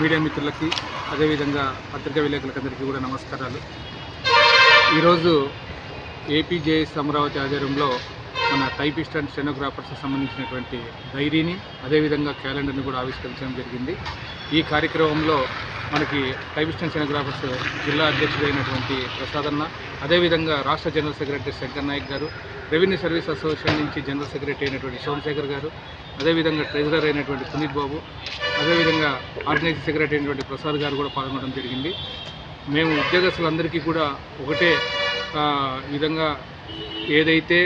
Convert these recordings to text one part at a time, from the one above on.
Media మిత్రులకి అదేవిధంగా పత్రికా విలేకరులకు అందరికీ కూడా నమస్కారాలు. ఈరోజు ఏపీజేఎస్ అమరావతి ఆధ్వర్యంలో మన టైపిస్ట్ అండ్ స్టెనోగ్రాఫర్స్కి సంబంధించినటువంటి డైరీని అదేవిధంగా క్యాలెండర్ని కూడా ఆవిష్కరించడం జరిగింది. ఈ కార్యక్రమంలో మనకి టైపిస్ట్ అండ్ స్టెనోగ్రాఫర్స్ జిల్లా అధ్యక్షుడైనటువంటి ప్రసాద్ అన్న అదేవిధంగా రాష్ట్ర జనరల్ సెక్రటరీ శంకర్ నాయక్ గారు రెవెన్యూ సర్వీస్ అసోసియేషన్ నుంచి జనరల్ సెక్రటరీ అయినటువంటి సోమశేఖర్ గారు అదేవిధంగా ట్రెజరర్ అయినటువంటి సునీత్ బాబు అదేవిధంగా ఆర్గనైజింగ్ సెక్రటరీ అయినటువంటి ప్రసాద్ గారు కూడా పాల్గొనడం జరిగింది. మేము ఉద్యోగస్తులందరికీ కూడా ఒకటే విధంగా ఏదైతే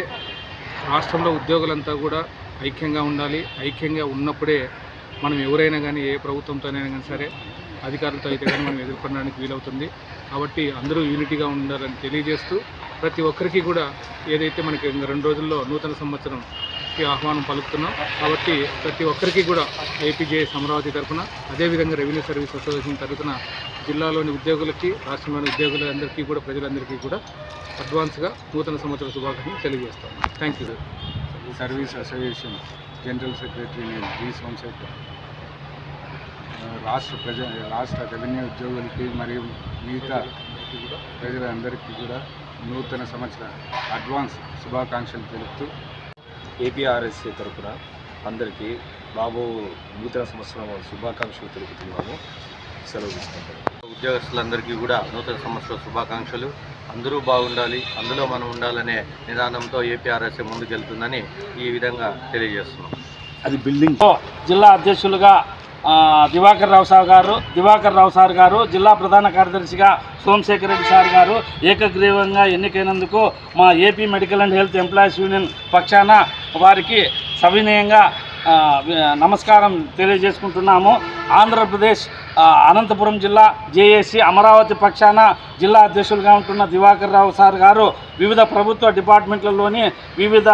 రాష్ట్రంలో ఉద్యోగులంతా కూడా ఐక్యంగా ఉండాలి ఐక్యంగా ఉన్నప్పుడే మనం ఎవరైనా కానీ ఏ ప్రభుత్వంతోనైనా కానీ సరే అధికారులతో అయితే కానీ మనం ఎదుర్కొనడానికి వీలవుతుంది. కాబట్టి అందరూ యూనిటీగా ఉండాలని తెలియజేస్తూ ప్రతి ఒక్కరికి కూడా ఏదైతే మనకి ఇంకా రెండు రోజుల్లో నూతన సంవత్సరం సంవత్సరంకి ఆహ్వానం పలుకుతున్నాం. కాబట్టి ప్రతి ఒక్కరికి కూడా ఏపీజేఎస్ అమరావతి తరఫున అదేవిధంగా రెవెన్యూ సర్వీస్ అసోసియేషన్ తరఫున జిల్లాలోని ఉద్యోగులకి రాష్ట్రంలోని ఉద్యోగులందరికీ కూడా ప్రజలందరికీ కూడా అడ్వాన్స్గా నూతన సంవత్సర శుభాకాంక్షలు తెలియజేస్తాం. Thank you service association general secretary నేను జి సోమశేఖర్. రాష్ట్ర ప్రజ రాష్ట్ర రెవెన్యూ ఉద్యోగులకి మరియు మిగతా ప్రజలందరికీ కూడా నూతన సంవత్సర అడ్వాన్స్ శుభాకాంక్షలు తెలుపుతూ ఏపీఆర్ఎస్ఏ తరపున అందరికీ బాబు నూతన సంవత్సరం శుభాకాంక్షలు తెలుపుతున్నాము సెలవు తీసుకుంటాము ఉద్యోగస్తులందరికీ కూడా నూతన సంవత్సర శుభాకాంక్షలు. అందరూ బాగుండాలి అందులో మనం ఉండాలనే నిదానంతో ఏపీఆర్ఎస్ఏ ముందుకెళ్తుందని ఈ విధంగా తెలియజేస్తున్నాం. అది బిల్డింగ్ జిల్లా అధ్యక్షులుగా ఆ, దివాకర్ రావు సార్ గారు దివాకర్ రావు సార్ గారు జిల్లా ప్రధాన కార్యదర్శిగా సోమశేఖర్ రెడ్డి సార్ గారు ఏకగ్రీవంగా ఎన్నికైనందుకు మా AP medical and health employees union పక్షాన వారికి సవినయంగా నమస్కారం తెలియజేసుకుంటున్నాము. ఆంధ్రప్రదేశ్ అనంతపురం జిల్లా జేఏసీ అమరావతి పక్షాన జిల్లా అధ్యక్షులుగా ఉంటున్న దివాకర్ రావు సార్ గారు వివిధ ప్రభుత్వ డిపార్ట్మెంట్లలోని వివిధ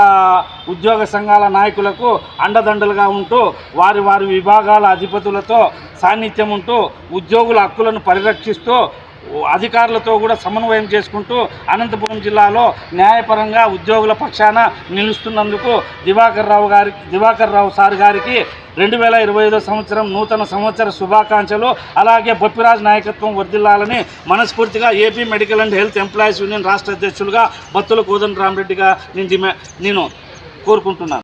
ఉద్యోగ సంఘాల నాయకులకు అండదండలుగా ఉంటూ వారి వారి విభాగాల అధిపతులతో సాన్నిధ్యం ఉంటూ ఉద్యోగుల హక్కులను పరిరక్షిస్తూ అధికారులతో కూడా సమన్వయం చేసుకుంటూ అనంతపురం జిల్లాలో న్యాయపరంగా ఉద్యోగుల పక్షాన నిలుస్తున్నందుకు దివాకర్ రావు గారి దివాకర్ రావు సార్ గారికి రెండు వేల ఇరవై ఐదో సంవత్సరం నూతన సంవత్సర శుభాకాంక్షలు. అలాగే బొప్పిరాజ్ నాయకత్వం వర్ధిల్లాలని మనస్ఫూర్తిగా AP medical and health employees union రాష్ట్ర అధ్యక్షులుగా బత్తుల కోదన్ రామరెడ్డిగా నేను నేను కోరుకుంటున్నాను.